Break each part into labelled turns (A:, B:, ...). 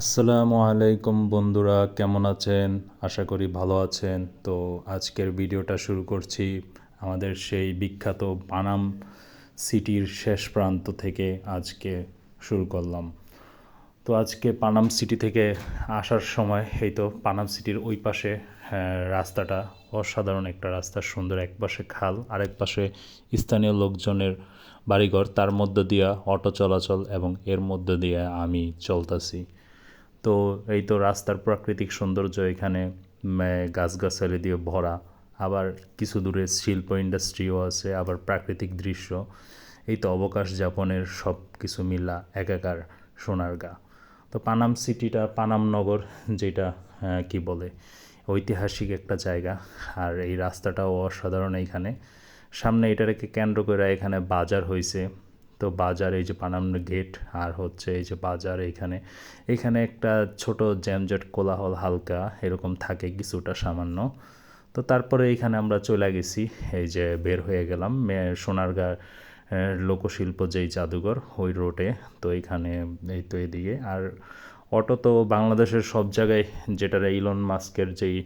A: আসসালামু আলাইকুম বন্ধুরা কেমন আছেন? আশা করি ভালো আছেন। তো আজকের ভিডিওটা শুরু করছি আমাদের সেই বিখ্যাত পানাম সিটির শেষ প্রান্ত থেকে আজকে শুরু করলাম। তো আজকে পানাম সিটি থেকে আসার সময় এই তো পানাম সিটির ওই পাশে হ্যাঁ, রাস্তাটা অসাধারণ একটা রাস্তা সুন্দর এক পাশে খাল আরেক পাশে স্থানীয় লোকজনের বাড়িঘর তার মধ্য দিয়া অটো চলাচল এবং এর মধ্য দিয়ে আমি চলতাছি। তো এই তো রাস্তার প্রাকৃতিক সৌন্দর্য এখানে গাছগাছালি দিয়ে ভরা। আবার কিছু দূরে শিল্প ইন্ডাস্ট্রিও আছে আবার প্রাকৃতিক দৃশ্য। এই তো অবকাশ যাপনের সব কিছু মিলা একাকার সোনারগা তো পানাম সিটিটা পানাম নগর যেটা আহ, কি বলে ঐতিহাসিক একটা জায়গা। আর এই রাস্তাটাও অসাধারণ এইখানে। সামনে এটাকে কেন্দ্র করে এখানে বাজার হয়েছে তো বাজার এই যে পানাম গেট আর হচ্ছে এই যে বাজার এইখানে এখানে একটা ছোট জ্যামজট কোলাহল হালকা এরকম থাকে কিছুটা সামান্য। তো তারপরে এইখানে আমরা চলে গেছি, এই যে বের হয়ে গেলাম সোনারগাঁ লোকশিল্প যেই জাদুঘর, ওই রোডে তো এখানে এই তো এদিকে। আর অটো তো বাংলাদেশের সব জায়গায় যেটা ইলন মাস্কের যেই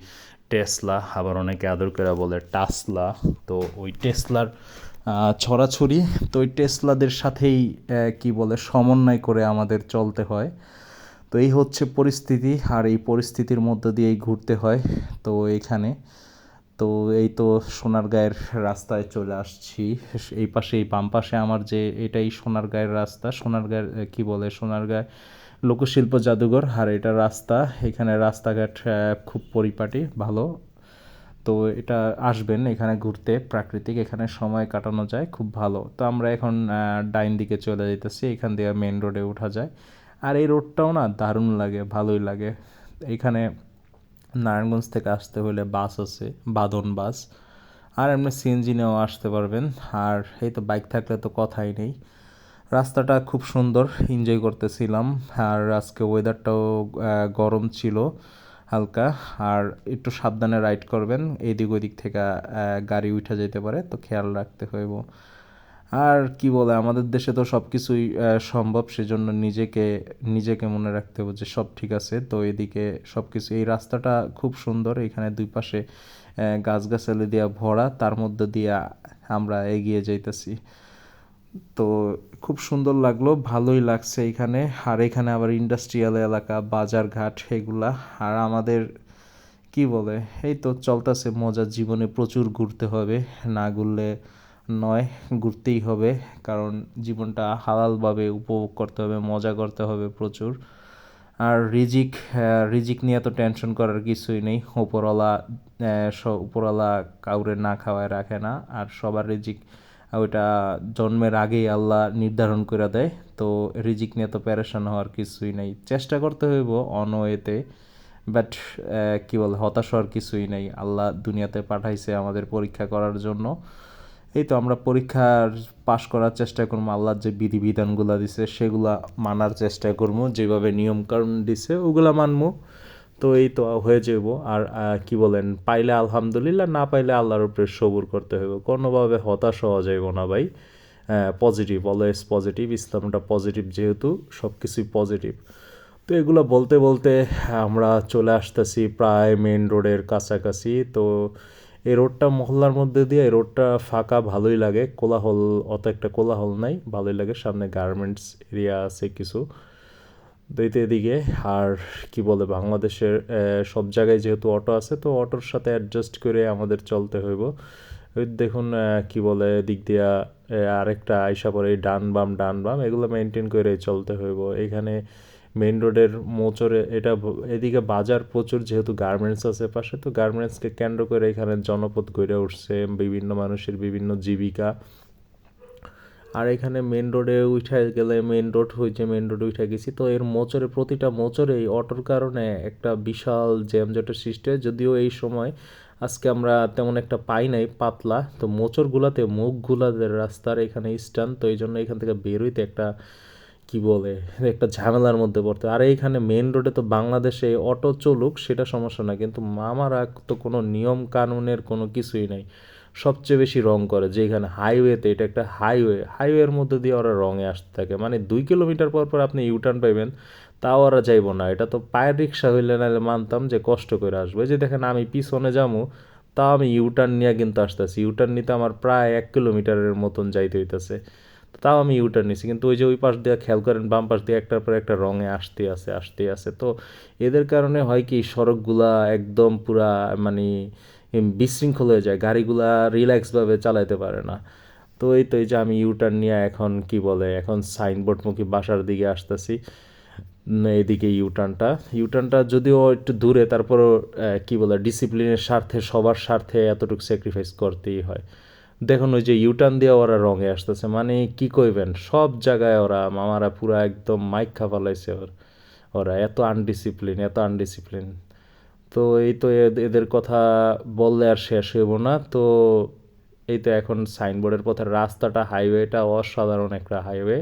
A: টেসলা আবার অনেকে আদর করে বলে টাসলা তো ওই টেসলার ছড়াছড়ি। তো ওই টেসলাদের সাথেই কি বলে, সমন্বয় করে আমাদের চলতে হয়। তো এই হচ্ছে পরিস্থিতি, আর এই পরিস্থিতির মধ্য দিয়েই ঘুরতে হয় তো এখানে। তো এই তো সোনারগাঁয়ের রাস্তায় চলে আসছি। এই পাশে, এই বাম পাশে আমার যে এটাই সোনারগাঁয়ের রাস্তা সোনারগাঁয়ের কি বলে সোনারগাঁয় লোকশিল্প জাদুঘর। আর এটা রাস্তা, এখানে রাস্তাঘাট খুব পরিপাটি, ভালো। তো এটা আসবেন এখানে ঘুরতে, প্রাকৃতিক এখানে সময় কাটানো যায়, খুব ভালো। তো আমরা এখন ডাইন দিকে চলে যেতেছি এখান দিয়ে মেন রোডে ওঠা যায়। আর এই রোডটাও না দারুণ লাগে, ভালোই লাগে। এখানে নারায়ণগঞ্জ থেকে আসতে হলে বাস আছে, বাদন বাস। আর এমনি সিএনজি নিয়েও আসতে পারবেন। আর এই তো বাইক থাকলে তো কথাই নেই। রাস্তাটা খুব সুন্দর এনজয় করতেছিলাম। আর আজকে ওয়েদারটাও গরম ছিল। হালকা, আর একটু সাবধানে রাইড করবেন। এদিক ওদিক থেকে গাড়ি উঠে যেতে পারে, তো খেয়াল রাখতে হইব। আর কি বলে, আমাদের দেশে তো সব কিছুই সম্ভব, সেজন্য নিজেকে নিজেকে মনে রাখতে হবে যে সব ঠিক আছে। তো এদিকে সব কিছু এই রাস্তাটা খুব সুন্দর, এখানে দুই পাশে গাছগাছালি দিয়া ভরা, তার মধ্যে দিয়ে আমরা এগিয়ে যাইতেছি। তো খুব সুন্দর লাগল, ভালোই লাগছে এখানে। আর এখানে আবার ইন্ডাস্ট্রিয়াল এলাকা, বাজার ঘাট এগুলা। আর আমাদের কি বলে, এই তো চলতেছে মজার জীবনে প্রচুর ঘুরতে হবে। না ঘুরলে নয়, ঘুরতেই হবে। কারণ জীবনটা হালালভাবে উপভোগ করতে হবে, মজা করতে হবে প্রচুর। আর রিজিক রিজিক নিয়ে তো টেনশন করার কিছুই নেই। উপরওয়ালা উপরওয়ালা কাউরে না খাওয়ায় রাখে না। আর সবার রিজিক ওইটা জন্মের আগেই আল্লাহ নির্ধারণ করে দেয়। তো রিজিক নিয়ে তো প্যারেশান হওয়ার কিছুই নেই। চেষ্টা করতে হইব অনওয়েতে বাট কী বলে, হতাশ হওয়ার কিছুই নেই। আল্লাহ দুনিয়াতে পাঠাইছে আমাদের পরীক্ষা করার জন্য। এই তো আমরা পরীক্ষার পাশ করার চেষ্টা করব। আল্লাহর যে বিধিবিধানগুলো দিছে, সেগুলা মানার চেষ্টা করব। যেভাবে নিয়মকানুন দিছে, ওগুলা মানবো। তো এই তো হয়ে যাব আর কি বলেন, পাইলে আলহামদুলিল্লাহ, না পাইলে আল্লাহর উপরে সবুর করতে হবে কোনোভাবে হতাশ হওয়া যাইব না ভাই। পজিটিভ অলওয়েজ পজিটিভ ইসলামটা পজিটিভ যেহেতু সব কিছুই পজিটিভ তো এগুলো বলতে বলতে আমরা চলে আসতেছি প্রায় মেন রোডের কাছাকাছি। তো এই রোডটা মহল্লার মধ্যে দিয়ে, এই রোডটা ফাঁকা ভালোই লাগে। কোলাহল, অত একটা কোলাহল নাই। ভালোই লাগে। সামনে গার্মেন্টস এরিয়া আছে কিছু। দইতে এদিকে আর কি বলে, বাংলাদেশের সব জায়গায় যেহেতু অটো আছে, তো অটোর সাথে অ্যাডজাস্ট করে আমাদের চলতে হইব। ওই দেখুন কি বলে, দিক দিয়া আরেকটা আইসা পরে ডান বাম ডান বাম, এগুলো মেনটেন করে চলতে হইব। এখানে মেইন রোডের মোচরে এটা এদিকে বাজার প্রচুর, যেহেতু গার্মেন্টস আছে পাশে, তো গার্মেন্টসকে কেন্দ্র করে এখানে জনপদ গড়ে উঠছে। বিভিন্ন মানুষের বিভিন্ন জীবিকা। আর এখানে মেন রোডে উঠে গেলে মেন রোড হয়েছে মেন রোডে উঠে গেছি। তো এর মোচরে, প্রতিটা মোচরে এই অটোর কারণে একটা বিশাল জ্যামজটের সৃষ্টি হয়। যদিও এই সময় আজকে আমরা তেমন একটা পাই নাই, পাতলা। তো মোচরগুলাতে মুখগুলাতে রাস্তার এখানে স্টান তো এই জন্য এখান থেকে বেরোইতে একটা, কি বলে, একটা ঝামেলার মধ্যে পড়তে আর এইখানে মেন রোডে তো বাংলাদেশে অটো চলুক, সেটা সমস্যা না। কিন্তু মামারা তো কোনো নিয়ম কানুনের কোনো কিছুই নাই। সবচেয়ে বেশি রং করে যেখানে হাইওয়েতে এটা একটা হাইওয়ে হাইওয়ের মধ্যে দিয়ে ওরা রঙে আসতে থাকে। মানে দুই কিলোমিটার পর পর আপনি ইউটার্ন পাইবেন, তাও ওরা যাইব না। এটা তো পায়ের রিক্সা হইলে নাহলে মানতাম যে কষ্ট করে আসব। যে দেখেন, আমি পিছনে যাব তাও আমি ইউটার্ন নিয়ে কিন্তু আসতেছি। ইউটার্ন নিতে আমার প্রায় এক কিলোমিটারের মতন যাইতে হইতেছে। তাও আমি ইউটার্ন নিছি। কিন্তু ওই যে ওই পাশ দিয়ে খেয়াল করেন, বাম পাশ দিয়ে একটার পর একটা রঙে আসতে আছে আসতে আছে। তো এদের কারণে হয় কি, সড়কগুলা একদম পুরা মানে বিশৃঙ্খল হয়ে যায়, গাড়িগুলা রিল্যাক্সভাবে চালাইতে পারে না। তো এই তো এই যে আমি ইউটার্ন নিয়ে এখন কি বলে, এখন সাইনবোর্ডমুখী বাসার দিকে আসতেছি এদিকে ইউটার্নটা ইউটার্নটা যদিও একটু দূরে, তারপরও কি বলে ডিসিপ্লিনের স্বার্থে, সবার স্বার্থে এতটুকু স্যাক্রিফাইস করতেই হয়। দেখুন ওই যে ইউটার্ন দিয়ে ওরা রঙে আসতেছে মানে কি কইবেন, সব জায়গায় ওরা, মামারা পুরা একদম মাইক খাফালাইছে ওর। ওরা এত আনডিসিপ্লিন এত আনডিসিপ্লিন তো এই তো এদ- এদের কথা বললে আর শেষ হইব না। তো এই তো এখন সাইনবোর্ডের পথে রাস্তাটা হাইওয়েটা অসাধারণ একটা হাইওয়ে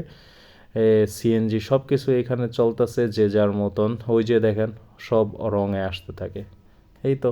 A: সিএনজি সব কিছু এখানে চলতেছে যে যার মতন। ওই যে দেখেন, সব রঙে আসতে থাকে। এই তো।